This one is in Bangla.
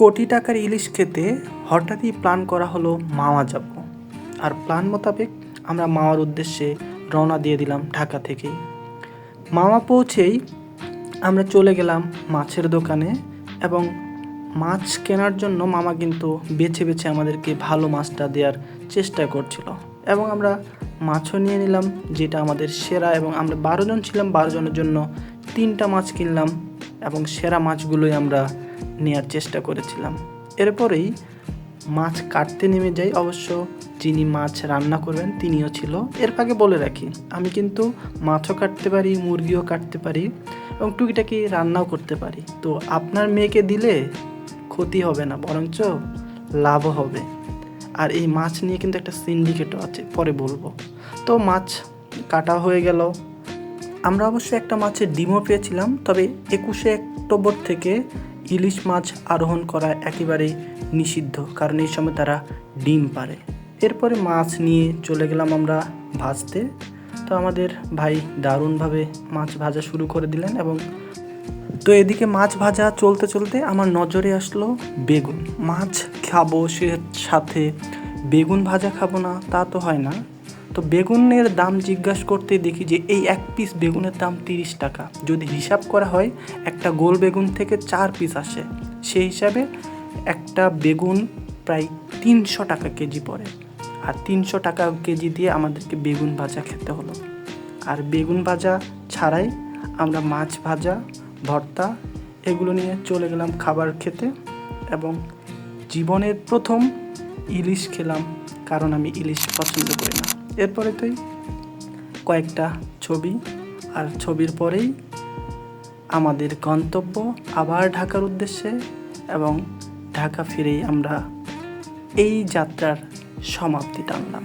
কোটি টাকার ইলিশ খেতে হঠাৎই প্ল্যান করা হলো মাওয়া যাব। আর প্ল্যান মোতাবেক আমরা মাওয়ার উদ্দেশ্যে রওনা দিয়ে দিলাম ঢাকা থেকেই। মাওয়া পৌঁছেই আমরা চলে গেলাম মাছের দোকানে এবং মাছ কেনার জন্য মামা কিন্তু বেছে বেছে আমাদেরকে ভালো মাছটা দেওয়ার চেষ্টা করছিল এবং আমরা মাছও নিয়ে নিলাম, যেটা আমাদের সেরা এবং আমরা বারো জন ছিলাম, বারো জনের জন্য তিনটা মাছ কিনলাম এবং সেরা মাছগুলোই আমরা নেয়ার চেষ্টা করেছিলাম। এরপরেই মাছ কাটতে নেমে যাই অবশ্য যিনি মাছ রান্না করবেন তিনিও ছিল। এর ফাঁকে বলে রাখি, আমি কিন্তু মাছও কাটতে পারি, মুরগিও কাটতে পারি এবং টুকিটাকি রান্নাও করতে পারি। তো আপনার মেয়েকে দিলে ক্ষতি হবে না, বরঞ্চ লাভও হবে। আর এই মাছ নিয়ে কিন্তু একটা সিন্ডিকেটও আছে, পরে বলব। তো মাছ কাটা হয়ে গেল। আমরা অবশ্য একটা মাছের ডিমও পেয়েছিলাম, তবে একুশে অক্টোবর থেকে ইলিশ মাছ আরোহণ করা একেবারেই নিষিদ্ধ, কারণ এই সময় তারা ডিম পারে এরপরে মাছ নিয়ে চলে গেলাম আমরা ভাজতে। তো আমাদের ভাই দারুণভাবে মাছ ভাজা শুরু করে দিলেন এবং তো এদিকে মাছ ভাজা চলতে চলতে আমার নজরে আসলো বেগুন। মাছ খাব সে সাথে, বেগুন ভাজা খাব না, তা তো হয় না। তো বেগুনের দাম জিজ্ঞাসা করতে দেখি যে এই এক পিস বেগুনের দাম তিরিশ টাকা। যদি হিসাব করা হয়, একটা গোল বেগুন থেকে চার পিস আসে। সেই হিসাবে একটা বেগুন প্রায় তিনশো টাকা কেজি পড়ে। আর তিনশো টাকা কেজি দিয়ে আমাদেরকে বেগুন ভাজা খেতে হলো। আর বেগুন ভাজা ছাড়াই আমরা মাছ ভাজা, ভর্তা এগুলো নিয়ে চলে গেলাম খাবার খেতে এবং জীবনের প্রথম ইলিশ খেলাম, কারণ আমি ইলিশ পছন্দ করি না। এরপরে তুই কয়েকটা ছবি আর ছবির পরেই আমাদের গন্তব্য আবার ঢাকার উদ্দেশ্যে এবং ঢাকা ফিরেই আমরা এই যাত্রার সমাপ্তি টানলাম।